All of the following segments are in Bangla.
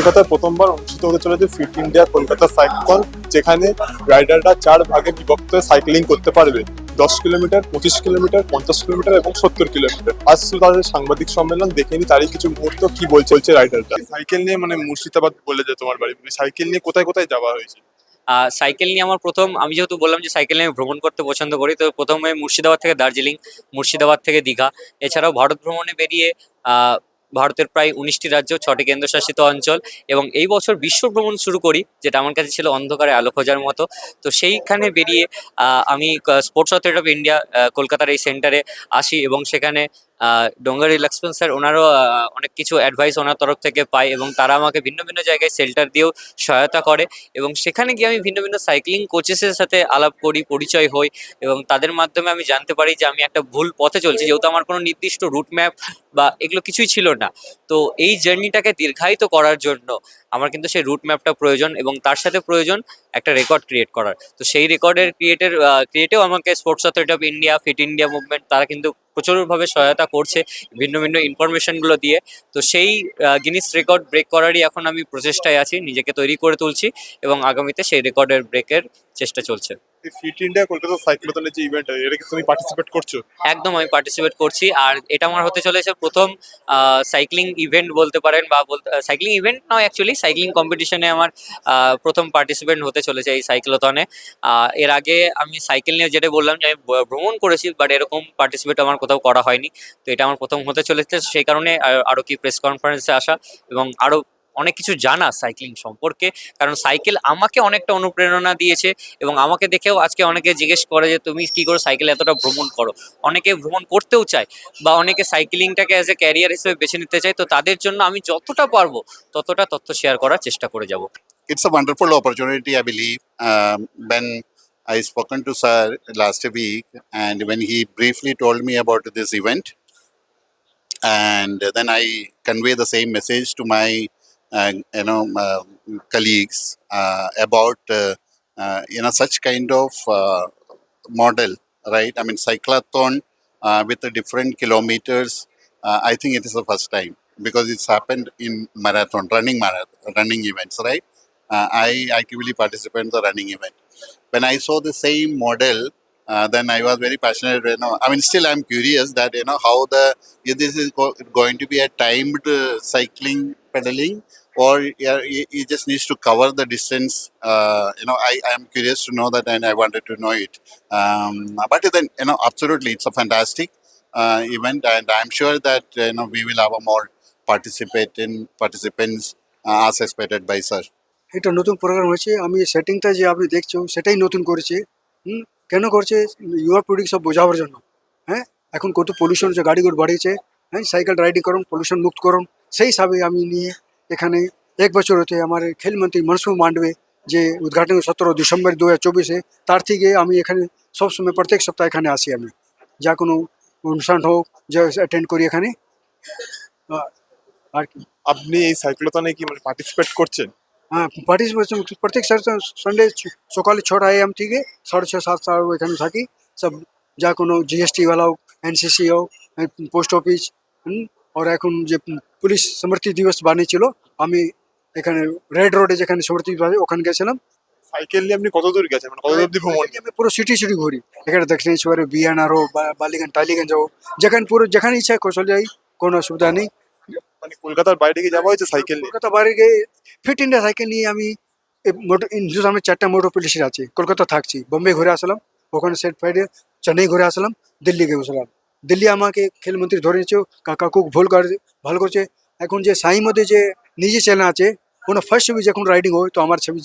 কলকাতায় প্রথমবার অনুষ্ঠিত হতে চলেছে ফিট ইন্ডিয়া কলকাতা সাইকেল যেখানে রাইডাররা চার ভাগে বিভক্ত সাইক্লিং করতে পারবে। দশ কিলোমিটার পঁচিশ কিলোমিটার পঞ্চাশ কিলোমিটার এবং সত্তর কিলোমিটার। আজ তো তাদের সাংবাদিক সম্মেলন দেখে নি তারই কিছু মুহূর্ত কি বল চলছে রাইডাররা সাইকেল নিয়ে মানে মুর্শিদাবাদ বলে যে তোমার বাড়ি সাইকেল নিয়ে কোথায় কোথায় যাওয়া হয়েছে? সাইকেল নিয়ে আমার প্রথম আমি যেহেতু বললাম যে সাইকেল নিয়ে আমি ভ্রমণ করতে পছন্দ করি তো প্রথমে মুর্শিদাবাদ থেকে দার্জিলিং মুর্শিদাবাদ থেকে দীঘা। এছাড়াও ভারত ভ্রমণে বেরিয়ে আহ, ভারতের প্রায় উনিশটি রাজ্য, ছটি কেন্দ্রশাসিত অঞ্চল এবং এই বছর বিশ্ব ভ্রমণ শুরু করি, যেটা আমার কাছে ছিল অন্ধকারে আলো খোঁজার মতো। তো সেইখানে বেরিয়ে আমি স্পোর্টস অথরিটি অফ ইন্ডিয়া কলকাতার এই সেন্টারে আসি এবং সেখানে ডোঙ্গারি লক্ষ্মণ স্যার, ওনারও অনেক কিছু অ্যাডভাইস ওনার তরফ থেকে পাই এবং তারা আমাকে ভিন্ন ভিন্ন জায়গায় শেল্টার দিয়েও সহায়তা করে এবং সেখানে গিয়ে আমি ভিন্ন ভিন্ন সাইক্লিং কোচেসের সাথে আলাপ করি, পরিচয় হই এবং তাদের মাধ্যমে আমি জানতে পারি যে আমি একটা ভুল পথে চলছি, যেহেতু আমার কোনো নির্দিষ্ট রুট ম্যাপ বা এগুলো কিছুই ছিল না। তো এই জার্নিটাকে দীর্ঘায়িত করার জন্য আমার কিন্তু সেই রুট ম্যাপটা প্রয়োজন এবং তার সাথে প্রয়োজন একটা রেকর্ড ক্রিয়েট করার। তো সেই রেকর্ডের ক্রিয়েটের ক্রিয়েটেও আমাকে sports authority of India fit India movement তারা কিন্তু প্রচুরভাবে সহায়তা করছে ভিন্ন ভিন্ন ইনফরমেশনগুলো দিয়ে। তো সেই গিনিস রেকর্ড ব্রেক করারই এখন আমি প্রচেষ্টায় আছি, নিজেকে তৈরি করে তুলছি এবং আগামীতে সেই রেকর্ডের ব্রেকের চেষ্টা চলছে। ফিট ইন্ডিয়া কলকাতা সাইক্লোথনের যে ইভেন্ট এটা কি তুমি পার্টিসিপেট করছ? একদম, আমি পার্টিসিপেট করছি। আর এটা আমার হতে চলেছে প্রথম সাইক্লিং ইভেন্ট বলতে পারেন বা সাইক্লিং ইভেন্ট নয় অ্যাকচুয়ালি সাইক্লিং কম্পিটিশনে আমার প্রথম পার্টিসিপেন্ট হতে চলেছে এই সাইক্লোথনে এর আগে আমি সাইকেল নিয়ে যেটা বললাম যে আমি ভ্রমণ করেছি বাট এরকম পার্টিসিপেট আমার কোথাও করা হয়নি। তো এটা আমার প্রথম হতে চলেছে, সেই কারণে আ- আরও কি প্রেস কনফারেন্সে আসা এবং আরও অনেক কিছু জানা সাইক্লিং সম্পর্কে। কারণ সাইকেল আমাকে অনেকটা অনুপ্রেরণা দিয়েছে এবং আমাকে দেখেও আজকে অনেকে জিজ্ঞেস করে যে তুমি কি করে সাইকেল এতটা ভ্রমণ করো? অনেকে ভ্রমণ করতেও চায় বা অনেকে সাইক্লিংটাকে অ্যাজ এ ক্যারিয়ার হিসেবে বেছে নিতে চায়। তো তাদের জন্য আমি যতটা পারব ততটা তথ্য শেয়ার করার চেষ্টা করে যাব। It's a wonderful opportunity, I believe. Um, when I spoken to Sir last week, and when he briefly told me about this event, and then I same message to my, uh, you know, uh, colleagues uh, about, uh, you know, such kind of model, right? I mean, cyclathon with the different kilometers. I think it is the first time because it's happened in marathon, running marathon, running events, right? uh, I actively participate in the running event. When I saw the same model, uh, then I was very passionate. You know, I mean, still I'm curious that you know how the this is go- going to be a timed uh, cycling pedaling, or yeah, it just needs to cover the distance. Uh, you know, I I am curious to know that, and I wanted to know it. Um, but then you know, absolutely, it's a fantastic uh, event, and I'm sure that you know we will have a more participating participants uh, as expected by sir. এটা নতুন প্রোগ্রাম হয়েছে আমি সেটিংটা যে আপনি দেখছ সেটাই নতুন করেছে হুম কেন করছে ইউআর প্রোডিক সব বোঝাবার জন্য হ্যাঁ এখন কত পলিউশন যে গাড়িগুলো বাড়িয়েছে হ্যাঁ সাইকেল রাইডিং করুন পলিউশন মুক্ত করুন সেই হিসাবে আমি নিয়ে এখানে এক বছর হতে আমার খেলমন্ত্রী মনসুখ মান্ডবে যে উদ্ঘাটন সতেরো ডিসেম্বর দু হাজার চব্বিশে তার থেকে আমি এখানে সবসময় প্রত্যেক সপ্তাহে এখানে আসি আমি। যা কোনো অনুষ্ঠান হোক যা অ্যাটেন্ড করি এখানে। আহ, আর কি। আপনি এই সাইক্লোথনে কি মানে পার্টিসিপেট করছেন? হ্যাঁ পার্টিসিপেশন প্রত্যেক সানডে সকালে ছটা এম থেকে সাড়ে ছ সাত সাড়ে এখানে থাকি। সব যা কোনো জিএসটিওয়ালা হোক এনসিসি হোক পোস্ট অফিস আর এখন যে পুলিশ স্মৃতি দিবস বানিয়েছিল আমি এখানে রেড রোডে যেখানে স্মৃতি দিবস ওখানে গেছিলাম। সাইকেল নিয়ে আপনি কত দূর গেছেন? মানে কত দূর অব্দি ভ্রমণ আমি পুরো সিটি সিটি ঘুরি। এখানে দক্ষিণেশ্বরে বিয়ানার বালিগঞ্জ টালিগঞ্জ হোক যেখানে পুরো যেখানে ইচ্ছা কৌশল যাই কোনো অসুবিধা নেই। মানে কলকাতার বাইরে কি যাওয়া হয়েছে সাইকেল নিয়ে? কলকাতা বাইরে গিয়ে ফিট ইন্ডিয়া সাইকেল নিয়ে আমি মোটর হিন্দুস্তানের চারটা মোটর পুলিশের আছে। কলকাতা থাকছি। বোম্বে ঘুরে আসলাম। ওখানে সেট ফাইডে চেন্নাই ঘুরে আসলাম। দিল্লি গেছিলাম দিল্লি আমাকে খেলমন্ত্রী ধরে নিয়েছে কাকু ভুল করে ভালো করছে। এখন যে সাই মধ্যে যে নিজে চ্যানেল আছে কোনো ফার্স্ট ছবি যখন রাইডিং হয় তো আমার ছবি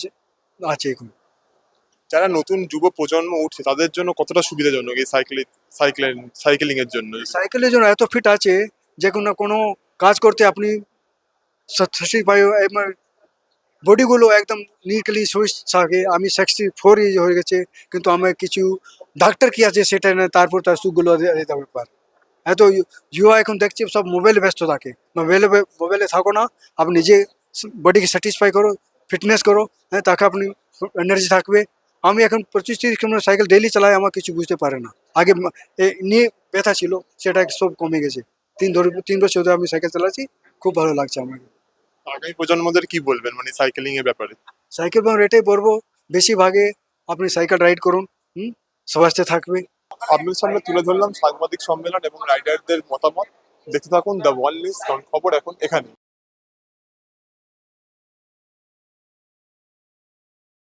আছে এখন। যারা নতুন যুব প্রজন্ম উঠছে তাদের জন্য কতটা সুবিধাজনক এই সাইকেল সাইকেল সাইকেলিং এর জন্য? সাইকেলের জন্য এত ফিট আছে যে কোনো কোনো কাজ করতে আপনি সিক্সটি ফাইভ বডিগুলো একদম নিটলি সুইচ থাকে আমি সিক্সটি ফোর ইজ হয়ে গেছে, কিন্তু আমার কিছু ডাক্তার কি আছে সেটা না, তারপর তার সুখগুলো দিতে ব্যাপার। এত যুবা এখন দেখছি সব মোবাইলে ব্যস্ত থাকে। মোবাইলে মোবাইলে থাকো না, আপনি নিজে বডিকে স্যাটিসফাই করো ফিটনেস করো হ্যাঁ তাকে আপনি এনার্জি থাকবে। আমি এখন পঁচিশ তিরিশ কিলোমিটার সাইকেল ডেইলি চালাই, আমার কিছু বুঝতে পারে না। আগে নিয়ে ব্যথা ছিল, সেটা সব কমে গেছে। তিন ধরে, তিন বছর ধরে আমি সাইকেল চালাচ্ছি, খুব ভালো লাগছে আমাকে। আগামী প্রজন্মদের কি বলবেন? মানে সাইকেলিং এর ব্যাপারে। সাইকেল বা রেটে বলব বেশিরভাগে আপনি সাইকেল রাইড করুন হুম? সবাসতে থাকবে। আপনার সামনে তুলে ধরলাম সাংবাদিক সম্মেলন এবং রাইডারদের মতামত। দেখতে থাকুন দ্য ওয়াল নিউজ কারণ খবর এখন এখানে